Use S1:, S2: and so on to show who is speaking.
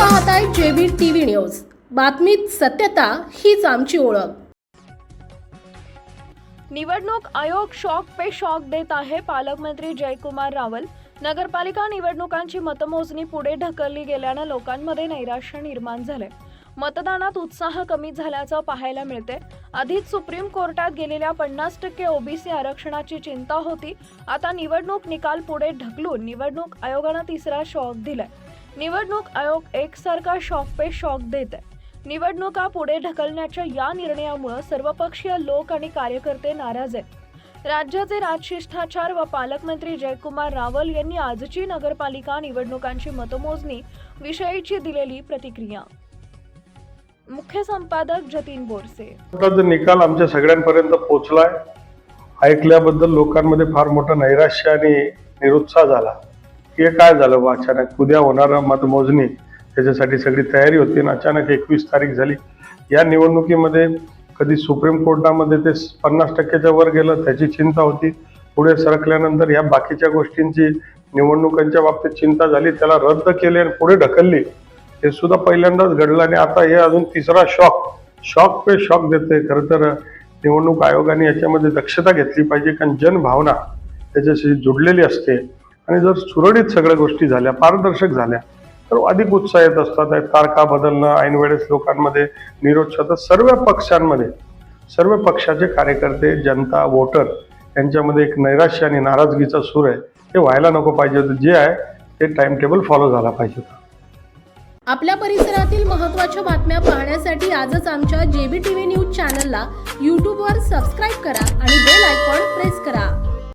S1: पाहताय JB TV news. बातमीत सत्यता हीच आमची ओळख.
S2: निवडणूक आयोग शॉक पे शॉक देत आहे पालकमंत्री जयकुमार रावल. नगरपालिका निवडणुकांची मतमोजणी पुढे ढकलली गेल्यानं लोकांमध्ये नैराश्य निर्माण झाले मतदानात उत्साह कमी झाल्याचं पाहायला मिळते आधीच सुप्रीम कोर्टात गेलेल्या पन्नास टक्के ओबीसी आरक्षणाची चिंता होती. आता निवडणूक निकाल पुढे ढकलून निवडणूक आयोगानं तिसरा शॉक दिलाय. निवडणूक आयोग एकसारखा शॉक पे शॉक देत आहे. निवडणुका पुढे ढकलण्याच्या या निर्णयामुळे सर्वपक्षीय लोक आणि कार्यकर्ते नाराज आहेत. राज्याचे राजशिष्टाचार व पालकमंत्री जयकुमार रावल यांनी आजची नगरपालिका निवडणुकांची मतमोजणी विषयीची दिलेली प्रतिक्रिया. मुख्य संपादक जतीन बोरसे.
S3: निकाल आमच्या सगळ्यांपर्यंत पोहोचलाय. ऐकल्याबद्दल लोकांमध्ये फार मोठं नैराश्य आणि निरुत्साह झाला. हे काय झालं? बा अचानक उद्या होणारा मतमोजणी. त्याच्यासाठी सगळी तयारी होती आणि अचानक एकवीस तारीख झाली. या निवडणुकीमध्ये कधी सुप्रीम कोर्टामध्ये ते पन्नास टक्क्याच्या वर गेलं त्याची चिंता होती. पुढे सरकल्यानंतर या बाकीच्या गोष्टींची निवडणुकांच्या बाबतीत चिंता झाली. त्याला रद्द केले आणि पुढे ढकलली. हे सुद्धा पहिल्यांदाच घडलं आणि आता हे अजून तिसरा शॉक शॉक पे शॉक देते खरं तर निवडणूक आयोगाने याच्यामध्ये दक्षता घेतली पाहिजे कारण जनभावना त्याच्याशी जुडलेली असते. आणि जर सुरळीत सगळ्या गोष्टी झाल्या पारदर्शक झाल्या तर अधिक उत्साह येत असतात. तारखा बदलणं ऐनवेळेस लोकांमध्ये निरोत्साह सर्व पक्षांमध्ये सर्व पक्षाचे कार्यकर्ते जनता वोटर यांच्यामध्ये एक नैराश्य आणि नाराजगीचा सूर आहे. हे व्हायला नको पाहिजे होतं. जे आहे ते टाइम टेबल फॉलो झाला पाहिजे होता.
S1: आपल्या परिसरातील महत्त्वाच्या बातम्या पाहण्यासाठी आजच आमच्या जेबी टीव्ही न्यूज चॅनलला यूट्यूबवर सबस्क्राईब करा आणि बेल आयकॉन प्रेस करा.